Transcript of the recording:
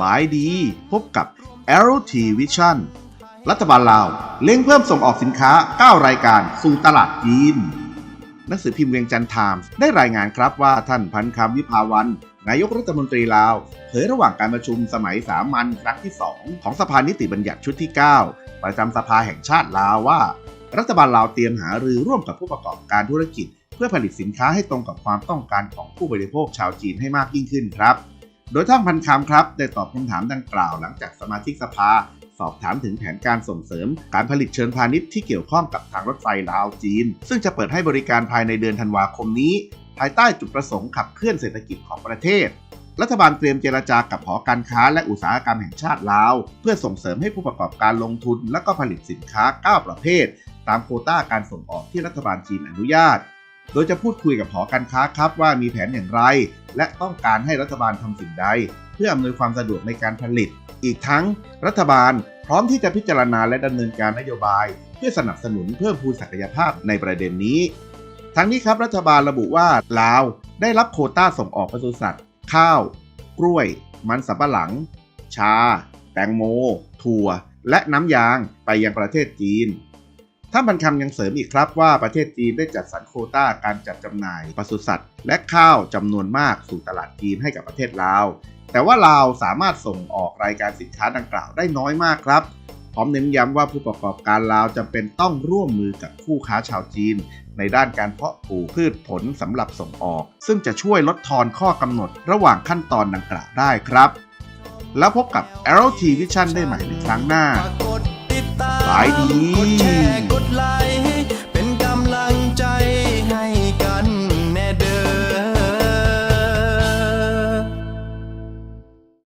บายดี พบกับ a e r o T Vision รัฐบาลลาวเร่งเพิ่มส่งออกสินค้า 9 รายการสู่ตลาดจีน หนังสือพิมพ์เวียงจันทร์ไทมส์ได้รายงานครับว่าท่านพันคำวิภาวัน นายกรัฐมนตรีลาวเผยระหว่างการประชุมสมัยสามัญครั้งที่ 2 ของสภานิติบัญญัติชุดที่ 9 ประจำสภาแห่งชาติลาวว่า รัฐบาลลาวเตรียมหารือร่วมกับผู้ประกอบการธุรกิจ เพื่อผลิตสินค้าให้ตรงกับความต้องการของผู้บริโภคชาวจีนให้มากยิ่งขึ้นครับ โดยท่านพันคำครับ ได้ตอบคำถามดังกล่าวหลังจากสมาชิกสภา สอบถามถึงแผนการส่งเสริม การผลิตเชิงพาณิชย์ที่เกี่ยวข้องกับทางรถไฟลาวจีน ซึ่งจะเปิดให้บริการภายในเดือนธันวาคมนี้ ภายใต้จุดประสงค์ขับเคลื่อนเศรษฐกิจของประเทศ รัฐบาลเตรียมเจรจากับหอการค้าและอุตสาหกรรมแห่งชาติลาว เพื่อส่งเสริมให้ผู้ประกอบการลงทุน และก็ผลิตสินค้า 9 ประเภท ตามโควต้าการส่งออกที่รัฐบาลจีนอนุญาต โดยจะพูดคุยกับหอการค้าครับว่ามีแผนอย่างไร และต้องการให้รัฐบาลทำสิ่งใด เพื่ออำนวยความสะดวกในการผลิต อีกทั้งรัฐบาลพร้อมที่จะพิจารณาและดำเนินการนโยบาย เพื่อสนับสนุนเพิ่มพูนศักยภาพในประเด็นนี้ ทั้งนี้ครับรัฐบาลระบุว่าลาว ได้รับโคต้าส่งออกปศุสัตว์ ข้าว กล้วย มันสำปะหลัง ชา แตงโม ถั่ว และน้ำยางไปยังประเทศจีน ท่านบรรคำยังเสริมอีกครับว่าประเทศจีนได้จัดสรรโคต้าการจัดจำหน่ายปศุสัตว์ และข้าวจำนวนมากสู่ตลาดจีนให้กับประเทศลาว แต่ว่าลาวสามารถส่งออกรายการสินค้าดังกล่าวได้น้อยมากครับพร้อมเน้นย้ำว่าผู้ประกอบการลาวจำเป็นต้องร่วมมือกับคู่ค้าชาวจีน ในด้านการเพาะปลูกพืชผลสำหรับส่งออก ซึ่งจะช่วยลดทอนข้อกำหนดระหว่างขั้นตอนดังกล่าวได้ครับ แล้วพบกับ Arrow T Vision ได้ใหม่ในครั้งหน้า ขากกดติดตามสายดี